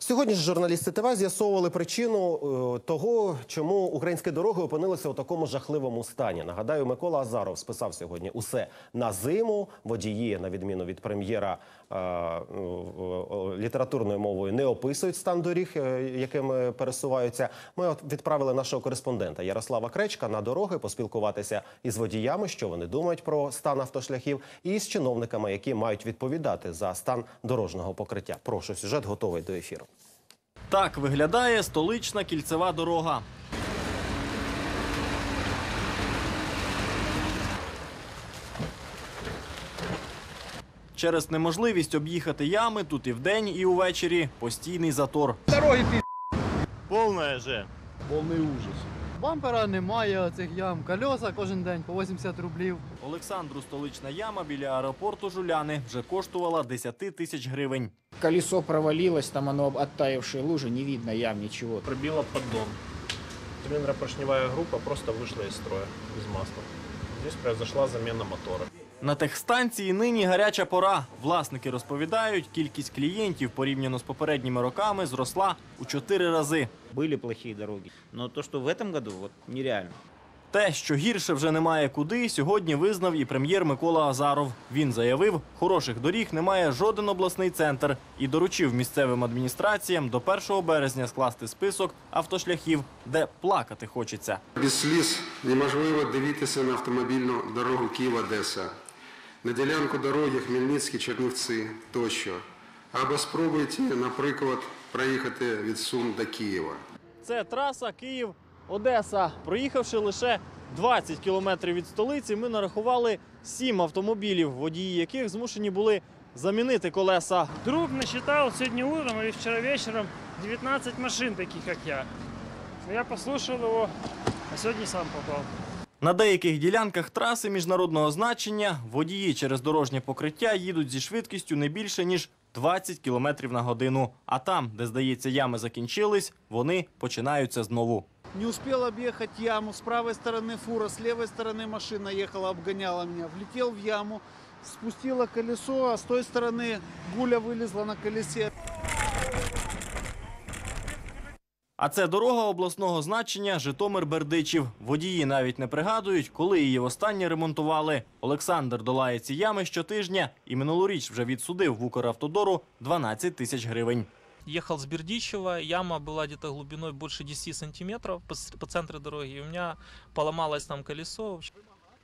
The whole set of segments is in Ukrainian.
Сьогодні ж журналісти ТВ з'ясовували причину е, того, чому українські дороги опинилися у такому жахливому стані. Нагадаю, Микола Азаров списав сьогодні усе на зиму. Водії, на відміну від прем'єра, е, е, літературною мовою не описують стан доріг, е, якими пересуваються. Ми відправили нашого кореспондента Ярослава Кречка на дороги поспілкуватися із водіями, що вони думають про стан автошляхів, і з чиновниками, які мають відповідати за стан дорожнього покриття. Прошу, сюжет готовий до ефіру. Так виглядає столична кільцева дорога. Через неможливість об'їхати ями тут і вдень, і увечері постійний затор. Дороги пі... Повна же. Повний ужас. Бампера немає цих ям. Кольоса кожен день по 80 рублів. Олександру столична яма біля аеропорту Жуляни вже коштувала 10 тисяч гривень. Колесо провалилось, там оно оттаившие лужи, не видно ям, ничего. Прибіла поддон. Цилиндропоршневая группа просто вышла из строя, без масла. Здесь произошла замена мотора. На техстанції нині гаряча пора. Власники розповідають, кількість клієнтів порівняно з попередніми роками зросла у чотири рази. Были плохие дороги. Но то, что в этом году, вот нереально. Те, що гірше вже немає куди, сьогодні визнав і прем'єр Микола Азаров. Він заявив, хороших доріг немає жоден обласний центр і доручив місцевим адміністраціям до 1 березня скласти список автошляхів, де плакати хочеться. Без сліз неможливо дивитися на автомобільну дорогу Київ-Одеса, на ділянку дороги Хмельницький-Чернівці тощо. Або спробуйте, наприклад, проїхати від Сум до Києва. Це траса Київ-Одеса. Проїхавши лише 20 кілометрів від столиці, ми нарахували 7 автомобілів, водії яких змушені були замінити колеса. Друг насчитал сегодня утром и вчера вечером 19 машин, таких как я. Я послушал его, а сегодня сам попал. На деяких ділянках траси міжнародного значення водії через дорожнє покриття їдуть зі швидкістю не більше ніж 20 км на годину. А там, де здається, ями закінчились, вони починаються знову. Не успел объехать яму. С правой стороны фура, с левой стороны машина ехала, обгоняла меня. Влетел в яму, спустила колесо, а с той стороны гуля вылезла на колесе. А це дорога обласного значення Житомир-Бердичів. Водії навіть не пригадують, коли її востаннє ремонтували. Олександр долає ці ями щотижня і минулоріч вже відсудив в Укравтодору 12 тисяч гривень. ехал с Бердичева, яма была где-то глубиной больше 10 сантиметров по, по центру дороги, и у меня поломалось там колесо.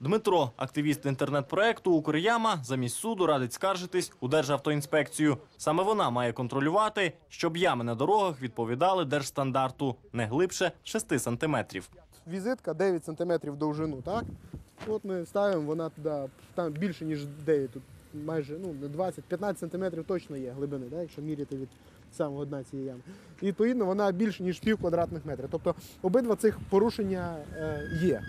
Дмитро, активіст інтернет-проекту Укряма, замість суду радить скаржитись у Державтоінспекцію. Саме вона має контролювати, щоб ями на дорогах відповідали держстандарту не глибше 6 сантиметрів. Візитка 9 см довжину, так? От ми ставимо, вона туди, там більше, ніж 9, тут майже ну, не 20, 15 см точно є глибини, так? якщо міряти від самого дна цієї ями. І, відповідно, вона більше, ніж пів квадратних метрів. Тобто обидва цих порушення е, є.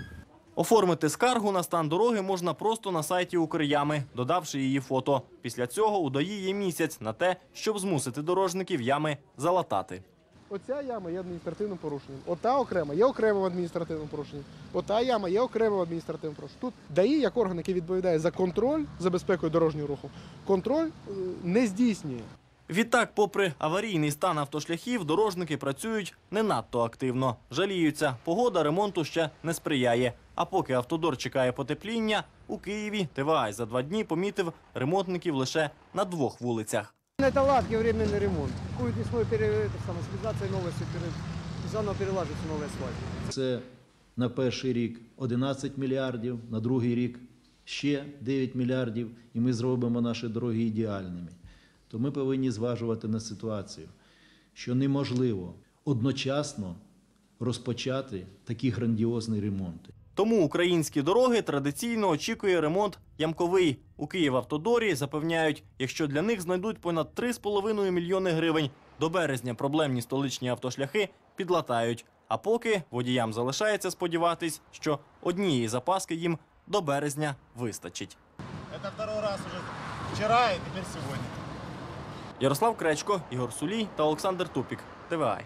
Оформити скаргу на стан дороги можна просто на сайті Укрями, додавши її фото. Після цього у ДАІ є місяць на те, щоб змусити дорожників ями залатати. Оця яма є адміністративним порушенням. Ота окрема є окремим адміністративним порушенням. Ота яма є окремим адміністративним порушенням. Тут ДАІ, як орган, який відповідає за контроль за безпекою дорожнього руху, контроль е, не здійснює. Відтак, попри аварійний стан автошляхів, дорожники працюють не надто активно. Жаліються, погода ремонту ще не сприяє. А поки автодор чекає потепління, у Києві ТВА за два дні помітив ремонтників лише на двох вулицях. Это ладки, временный ремонт. Будет весной пере, это, самосвязаться и новое все пере, заново перелаживается новый асфальт. Це на перший рік 11 мільярдів, на другий рік ще 9 мільярдів, і ми зробимо наші дороги ідеальними. То ми повинні зважувати на ситуацію, що неможливо одночасно розпочати такі грандіозні ремонти. Тому українські дороги традиційно очікує ремонт ямковий. У Київавтодорі запевняють, якщо для них знайдуть понад 3,5 мільйони гривень, до березня проблемні столичні автошляхи підлатають. А поки водіям залишається сподіватись, що однієї запаски їм до березня вистачить. Это второй раз уже. Вчера и теперь сегодня. Ярослав Кречко, Ігор Сулій та Олександр Тупік. ТВА.